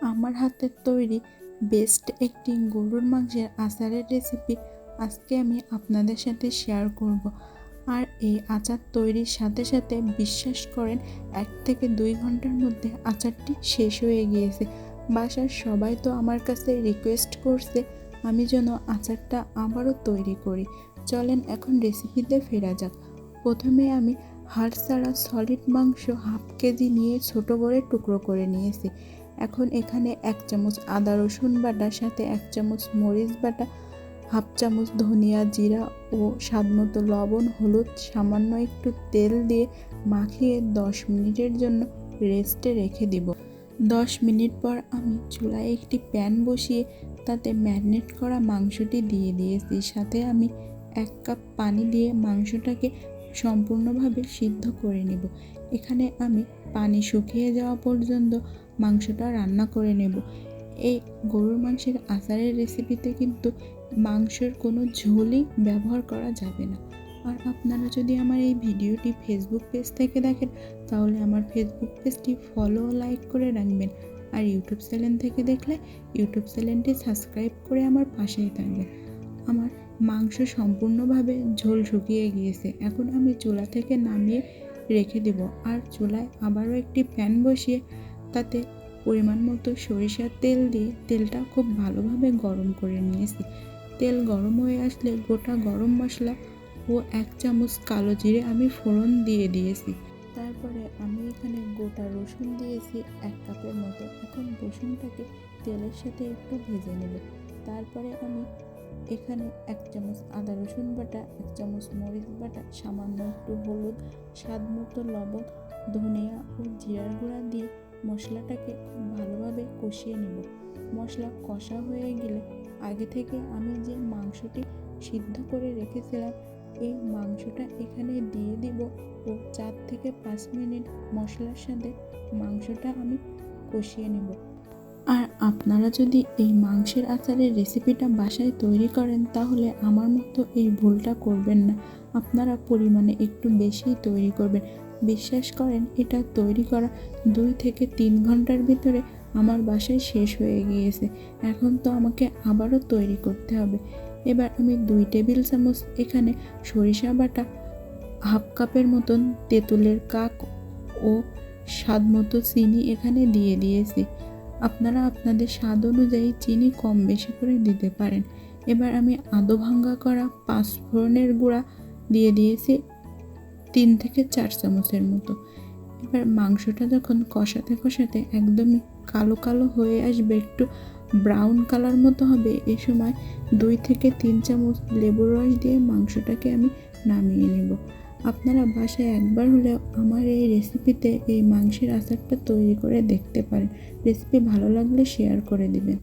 আমার হাতের তৈরি বেস্ট একটি গরুর মাংসের আচারের রেসিপি আজকে আমি আপনাদের সাথে শেয়ার করব। আর এই আচার তৈরির সাথে সাথে বিশ্বাস করেন, এক থেকে দুই ঘণ্টার মধ্যে আচারটি শেষ হয়ে গিয়েছে। বাসার সবাই তো আমার কাছে রিকোয়েস্ট করছে, আমি যেন আচারটা আবারও তৈরি করি। চলেন এখন রেসিপিতে ফেরা যাক। প্রথমে আমি হাড় ছাড়া সলিড মাংস হাফ কেজি নিয়ে ছোটো করে টুকরো করে নিয়েছি। এখন এখানে এক চামচ আদা রসুন বাটা সাথে এক চামচ মরিচ বাটা, হাফ চামচ ধনিয়া জিরা ও স্বাদমতো লবণ, হলুদ, সামান্য একটু তেল দিয়ে মাখিয়ে দশ মিনিটের জন্য রেস্টে রেখে দিব। দশ মিনিট পর আমি চুলায় একটি প্যান বসিয়ে তাতে ম্যারিনেট করা মাংসটি দিয়ে দিয়েছি। সাথে আমি এক কাপ পানি দিয়ে মাংসটাকে সম্পূর্ণভাবে সিদ্ধ করে নেব। এখানে আমি পানি শুকিয়ে যাওয়া পর্যন্ত মাংসটা রান্না করে নেব। এই গরুর মাংসের আচারের রেসিপিতে কিন্তু মাংসের কোনো ঝোলই ব্যবহার করা যাবে না। আর আপনারা যদি আমার এই ভিডিওটি ফেসবুক পেজ থেকে দেখেন, তাহলে আমার ফেসবুক পেজটি ফলো লাইক করে রাখবেন। আর ইউটিউব চ্যানেল থেকে দেখলে ইউটিউব চ্যানেলটি সাবস্ক্রাইব করে আমার পাশেই থাকবেন। মাংস সম্পূর্ণভাবে ঝোল শুকিয়ে গিয়েছে। এখন আমি চুলা থেকে নামিয়ে রেখে দেব। আর চুলায় আবারও একটি প্যান বসিয়ে তাতে পরিমাণ মতো সরিষার তেল দিয়ে তেলটা খুব ভালোভাবে গরম করে নিয়েছি। তেল গরম হয়ে আসলে গোটা গরম মশলা ও এক চামচ কালো জিরে আমি ফোড়ন দিয়ে দিয়েছি। তারপরে আমি এখানে গোটা রসুন দিয়েছি এক কাপের মতো। এখন রসুনটাকে তেলের সাথে একটু ভেজে নেব। তারপরে আমি এখানে এক চামচ আদা রসুন বাটা, এক চামচ মরিচ বাটা, সামান্য একটু হলুদ, স্বাদ মতো লবণ, ধনিয়া ও জিরার গুঁড়া দিয়ে মশলাটাকে ভালোভাবে কষিয়ে নেব। মশলা কষা হয়ে গেলে আগে থেকে আমি যে মাংসটি সিদ্ধ করে রেখেছিলাম, এই মাংসটা এখানে দিয়ে দিব ও চার থেকে পাঁচ মিনিট মশলার সাথে মাংসটা আমি কষিয়ে নেব। আপনারা যদি এই মাংসের আচারের রেসিপিটা বাসায় তৈরি করেন, তাহলে আমার মতো এই ভুলটা করবেন না। আপনারা পরিমাণে একটু বেশিই তৈরি করবেন। বিশ্বাস করেন, এটা তৈরি করা দুই থেকে তিন ঘণ্টার ভিতরে আমার বাসায় শেষ হয়ে গিয়েছে। এখন তো আমাকে আবারও তৈরি করতে হবে। এবার আমি দুই টেবিল চামচ এখানে সরিষা বাটা, হাফ কাপের মতন তেঁতুলের কাক ও স্বাদ মতো চিনি এখানে দিয়ে দিয়েছি। আপনারা আপনাদের স্বাদ অনুযায়ী চিনি কম বেশি করে দিতে পারেন। এবার আমি আদো ভাঙ্গা করা পাঁচ ফোড়নের গুঁড়া দিয়ে দিয়েছি তিন থেকে চার চামচের মতো। এবার মাংসটা যখন কষাতে কষাতে একদমই কালো কালো হয়ে আসবে, একটু ব্রাউন কালার মতো হবে, এ সময় দুই থেকে তিন চামচ লেবুর রস দিয়ে মাংসটাকে আমি নামিয়ে নেব। আপনারা বাসায় একবার হলেও আমার এই রেসিপিতে এই মাংসের আচারটা তৈরি করে দেখতে পারেন। রেসিপি ভালো লাগলে শেয়ার করে দিবেন।